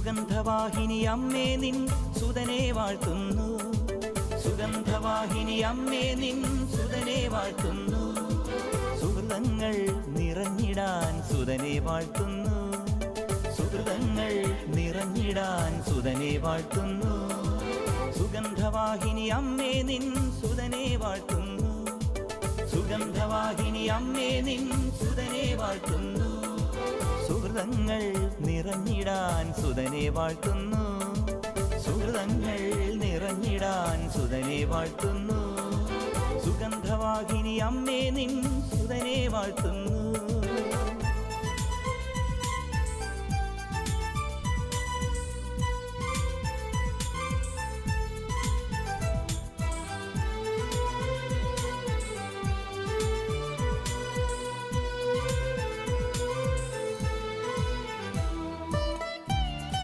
സുഗന്ധവാഹിനി അമ്മേ നിൻ സുതനെ വാഴ്ത്തുന്നു. സുഗന്ധവാഹിനി അമ്മേ നിൻ സുതനെ വാഴ്ത്തുന്നു. സുഹൃതങ്ങൾ നിറഞ്ഞിടാൻ സുതനെ വാഴ്ത്തുന്നു. സുഹൃതങ്ങൾ നിറഞ്ഞിടാൻ സുതനെ വാഴ്ത്തുന്നു. സുഗന്ധവാഹിനി അമ്മേ നിൻ സുതനെ വാഴ്ത്തുന്നു. സുഗന്ധവാഹിനി അമ്മേ നിൻ സുതനെ വാഴ്ത്തുന്നു. സുഹൃതങ്ങൾ നിറഞ്ഞിടാൻ സുതനെ വാഴ്ത്തുന്നു. സുഹൃതങ്ങൾ നിറഞ്ഞിടാൻ സുതനെ വാഴ്ത്തുന്നു. സുഗന്ധവാഹിനി അമ്മേ നിൻ സുതനെ വാഴ്ത്തുന്നു.